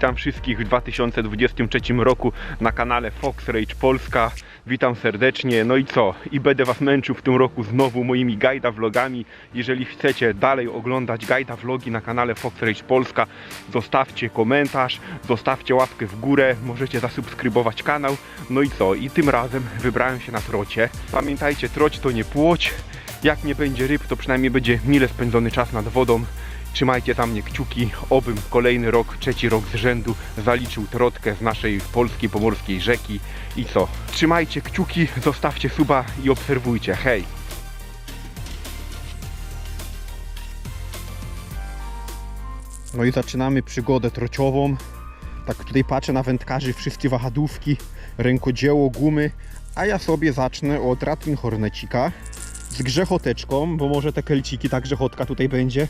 Witam wszystkich w 2023 roku na kanale Fox Rage Polska. Witam serdecznie. No i co? I będę Was męczył w tym roku znowu moimi gajda vlogami. Jeżeli chcecie dalej oglądać gajda vlogi na kanale Fox Rage Polska, zostawcie komentarz, zostawcie łapkę w górę, możecie zasubskrybować kanał. No i co? I tym razem wybrałem się na trocie. Pamiętajcie, troć to nie płoć. Jak nie będzie ryb, to przynajmniej będzie mile spędzony czas nad wodą. Trzymajcie za mnie kciuki, obym kolejny rok, trzeci rok z rzędu zaliczył trotkę z naszej polskiej pomorskiej rzeki. I co? Trzymajcie kciuki, zostawcie suba i obserwujcie. Hej! No i zaczynamy przygodę trociową. Tak tutaj patrzę na wędkarzy, wszystkie wahadłówki, rękodzieło, gumy. A ja sobie zacznę od Ratlin Hornecika z grzechoteczką, bo może te kelciki, ta grzechotka tutaj będzie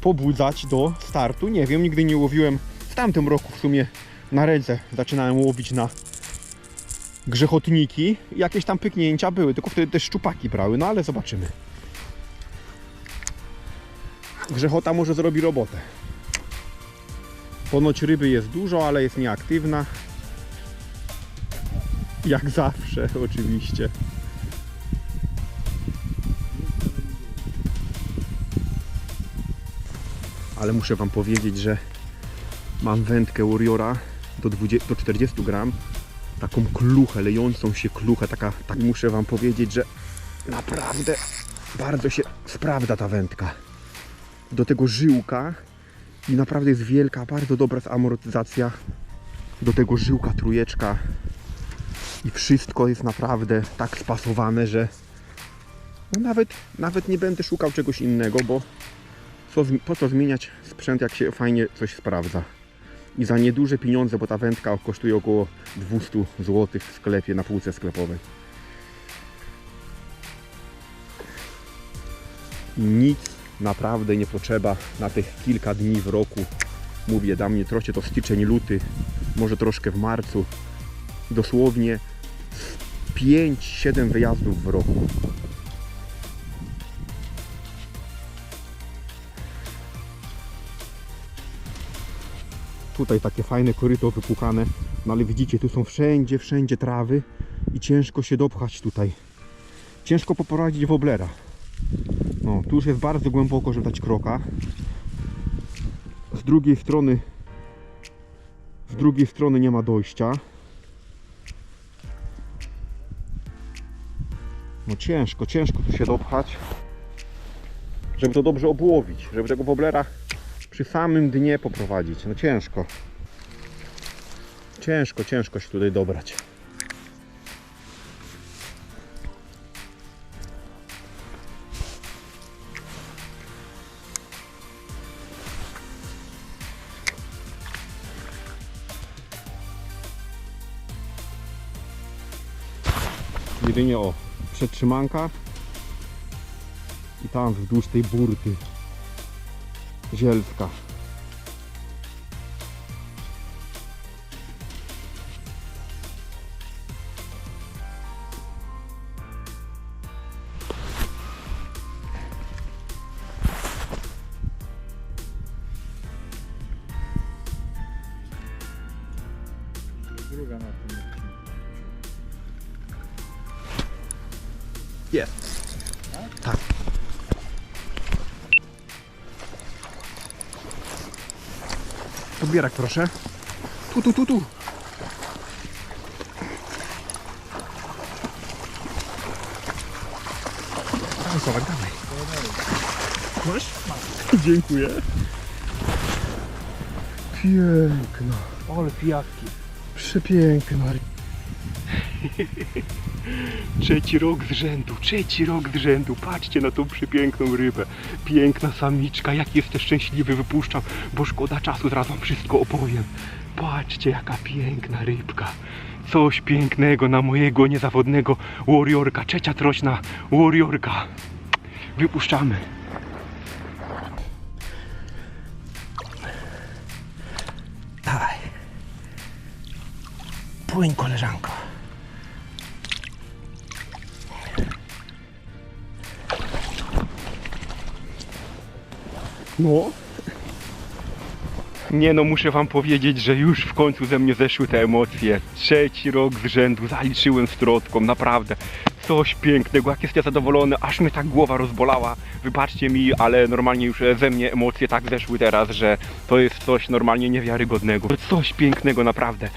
pobudzać do startu. Nie wiem, nigdy nie łowiłem w tamtym roku w sumie na redze. Zaczynałem łowić na grzechotniki. Jakieś tam pyknięcia były, tylko wtedy też szczupaki brały, no ale zobaczymy. Grzechota może zrobi robotę. Ponoć ryby jest dużo, ale jest nieaktywna. Jak zawsze, oczywiście. Ale muszę Wam powiedzieć, że mam wędkę Warriora do, 20, do 40 gram, taką kluchę, lejącą się kluchę, taka, tak muszę Wam powiedzieć, że naprawdę bardzo się sprawdza ta wędka. Do tego żyłka i naprawdę jest wielka, bardzo dobra amortyzacja. Do tego żyłka trójeczka i wszystko jest naprawdę tak spasowane, że no nawet, nawet nie będę szukał czegoś innego, bo co, po co zmieniać sprzęt, jak się fajnie coś sprawdza. I za nieduże pieniądze, bo ta wędka kosztuje około 200 zł w sklepie, na półce sklepowej. Nic naprawdę nie potrzeba na tych kilka dni w roku. Mówię, dla mnie trocie to styczeń, luty, może troszkę w marcu. Dosłownie 5-7 wyjazdów w roku. Tutaj takie fajne koryto wypukane, no ale widzicie, tu są wszędzie, wszędzie trawy i ciężko się dopchać tutaj. Ciężko poprowadzić woblera. No, tu już jest bardzo głęboko, żeby dać kroka. Z drugiej strony z drugiej strony nie ma dojścia. No ciężko, ciężko tu się dopchać. Żeby to dobrze obłowić, żeby tego woblera przy samym dnie poprowadzić. No ciężko. Ciężko, ciężko się tutaj dobrać. Jedynie o przetrzymanka i tam wzdłuż tej burty zielska. Druga na tym odcinku. Jest. Tak. Podbierak proszę. Tu, tu, tu, tu. Dawaj Sławek, dawaj. Masz? Dziękuję. Piękna. Ale pijawki. Przepiękna. Trzeci rok z rzędu, trzeci rok z rzędu. Patrzcie na tą przepiękną rybę. Piękna samiczka, jak jestem szczęśliwy, wypuszczam, bo szkoda czasu, zaraz wam wszystko opowiem. Patrzcie, jaka piękna rybka. Coś pięknego na mojego niezawodnego warriorka. Trzecia trośna warriorka. Wypuszczamy. Dawaj. Płyń, koleżanko. No. Nie no, muszę wam powiedzieć, że już w końcu ze mnie zeszły te emocje. Trzeci rok z rzędu zaliczyłem z trotką, naprawdę. Coś pięknego, jak jestem zadowolony, aż mnie tak głowa rozbolała. Wybaczcie mi, ale normalnie już ze mnie emocje tak zeszły teraz, że to jest coś normalnie niewiarygodnego. Coś pięknego, naprawdę.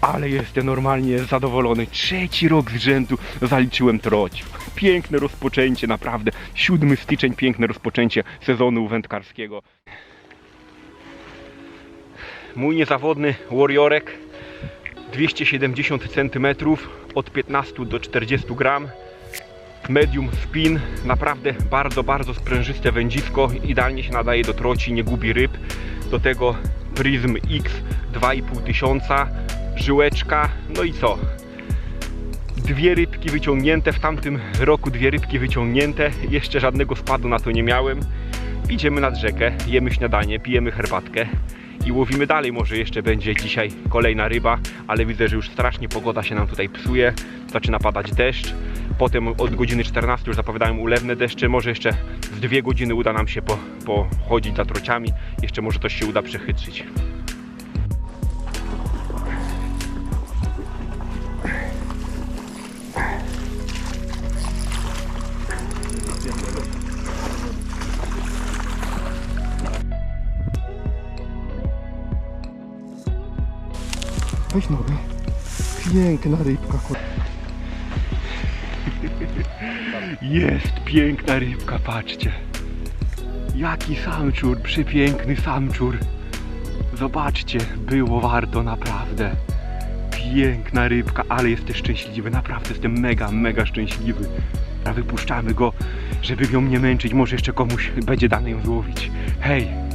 Ale jestem normalnie zadowolony. Trzeci rok z rzędu zaliczyłem troć. Piękne rozpoczęcie, naprawdę. 7 styczeń, piękne rozpoczęcie sezonu wędkarskiego. Mój niezawodny Warriorek 270 cm od 15 do 40 gram medium spin naprawdę bardzo bardzo sprężyste wędzisko idealnie się nadaje do troci nie gubi ryb do tego Prism X 2,5 tysiąca żyłeczka no i co? Dwie rybki wyciągnięte w tamtym roku dwie rybki wyciągnięte jeszcze żadnego spadu na to nie miałem. Idziemy nad rzekę jemy śniadanie pijemy herbatkę i łowimy dalej. Może jeszcze będzie dzisiaj kolejna ryba, ale widzę, że już strasznie pogoda się nam tutaj psuje. Zaczyna padać deszcz. Potem od godziny 14 już zapowiadają ulewne deszcze. Może jeszcze z dwie godziny uda nam się po, pochodzić za trociami. Jeszcze może coś się uda przechytrzyć. Piękna rybka. Jest piękna rybka, patrzcie. Jaki samczur, przepiękny samczur. Zobaczcie, było warto naprawdę. Piękna rybka, ale jestem szczęśliwy, naprawdę jestem mega, mega szczęśliwy. A wypuszczamy go, żeby ją nie męczyć, może jeszcze komuś będzie dane ją złowić. Hej!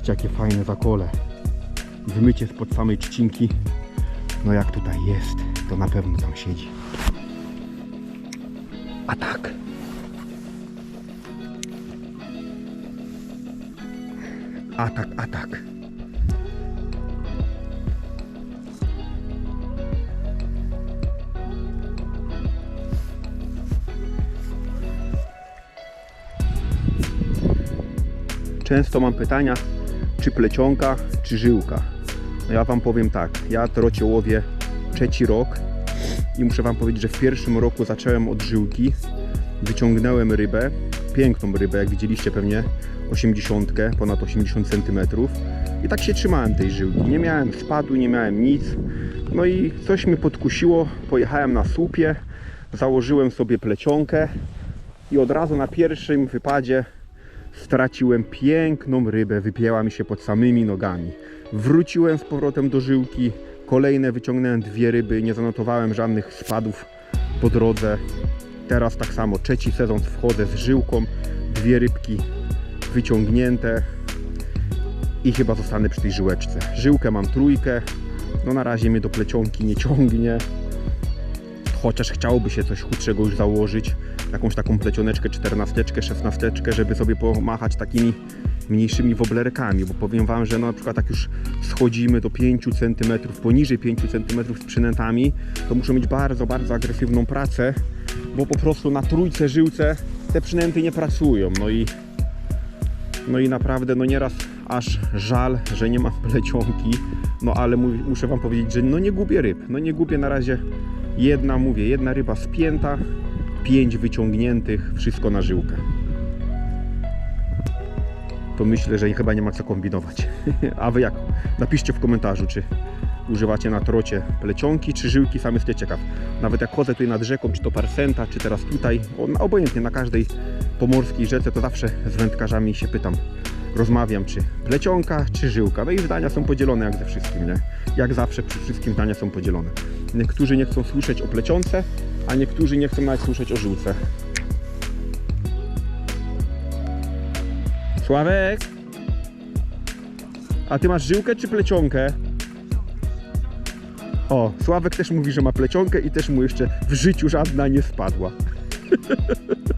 Patrzcie jakie fajne zakole. Wymycie spod samej trzcinki. No jak tutaj jest, to na pewno tam siedzi. A tak. Atak, atak. Często mam pytania, czy plecionka, czy żyłka. No ja Wam powiem tak, ja trocie łowię trzeci rok i muszę Wam powiedzieć, że w pierwszym roku zacząłem od żyłki, wyciągnąłem rybę, piękną rybę, jak widzieliście pewnie 80, ponad 80 cm i tak się trzymałem tej żyłki. Nie miałem spadu, nie miałem nic. No i coś mnie podkusiło, pojechałem na słupie, założyłem sobie plecionkę i od razu na pierwszym wypadzie straciłem piękną rybę, wypięła mi się pod samymi nogami. Wróciłem z powrotem do żyłki, kolejne wyciągnąłem dwie ryby, nie zanotowałem żadnych spadów po drodze. Teraz tak samo, trzeci sezon wchodzę z żyłką, dwie rybki wyciągnięte i chyba zostanę przy tej żyłeczce. Żyłkę mam trójkę, no na razie mnie do plecionki nie ciągnie, chociaż chciałoby się coś chudszego już założyć, jakąś taką plecioneczkę, czternasteczkę, szesnasteczkę, żeby sobie pomachać takimi mniejszymi woblerkami, bo powiem Wam, że na przykład jak już schodzimy do 5 cm, poniżej 5 cm z przynętami, to muszę mieć bardzo, bardzo agresywną pracę, bo po prostu na trójce, żyłce te przynęty nie pracują, no i no i naprawdę, no nieraz aż żal, że nie mam plecionki, no ale mu- muszę Wam powiedzieć, że no nie gubię ryb, no nie gubię na razie jedna, mówię, jedna ryba spięta, pięć wyciągniętych, wszystko na żyłkę. To myślę, że chyba nie ma co kombinować. A Wy jak? Napiszcie w komentarzu, czy używacie na trocie plecionki, czy żyłki, sam jesteście ciekaw. Nawet jak chodzę tutaj nad rzeką, czy to Parsenta, czy teraz tutaj, obojętnie na każdej pomorskiej rzece, to zawsze z wędkarzami się pytam, rozmawiam, czy plecionka, czy żyłka. No i zdania są podzielone jak ze wszystkim, nie? Jak zawsze przy wszystkim zdania są podzielone. Niektórzy nie chcą słyszeć o plecionce, a niektórzy nie chcą nawet słyszeć o żyłce. Sławek! A ty masz żyłkę czy plecionkę? O, Sławek też mówi, że ma plecionkę i też mu jeszcze w życiu żadna nie spadła.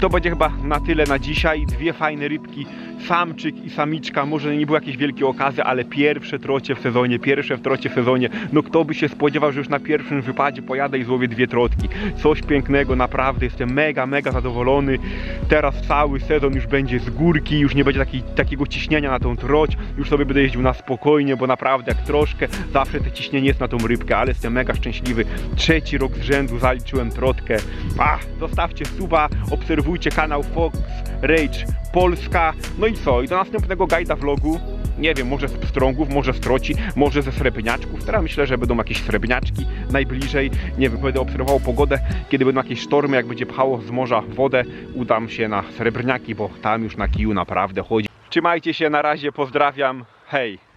to będzie chyba na tyle na dzisiaj. Dwie fajne rybki, samczyk i samiczka. Może nie były jakieś wielkie okazy, ale pierwsze trocie w sezonie, pierwsze w trocie w sezonie. No kto by się spodziewał, że już na pierwszym wypadzie pojadę i złowię dwie trotki. Coś pięknego, naprawdę jestem mega, mega zadowolony. Teraz cały sezon już będzie z górki, już nie będzie taki, takiego ciśnienia na tą troć. Już sobie będę jeździł na spokojnie, bo naprawdę jak troszkę, zawsze to ciśnienie jest na tą rybkę, ale jestem mega szczęśliwy. Trzeci rok z rzędu zaliczyłem trotkę. A, zostawcie suba, obserwujcie kanał Fox Rage Polska. No i co? I do następnego guida vlogu. Nie wiem, może z pstrągów, może z troci, może ze srebrniaczków. Teraz myślę, że będą jakieś srebrniaczki najbliżej. Nie wiem, będę obserwował pogodę, kiedy będą jakieś sztormy, jak będzie pchało z morza wodę. Udam się na srebrniaki, bo tam już na kiju naprawdę chodzi. Trzymajcie się, na razie, pozdrawiam. Hej!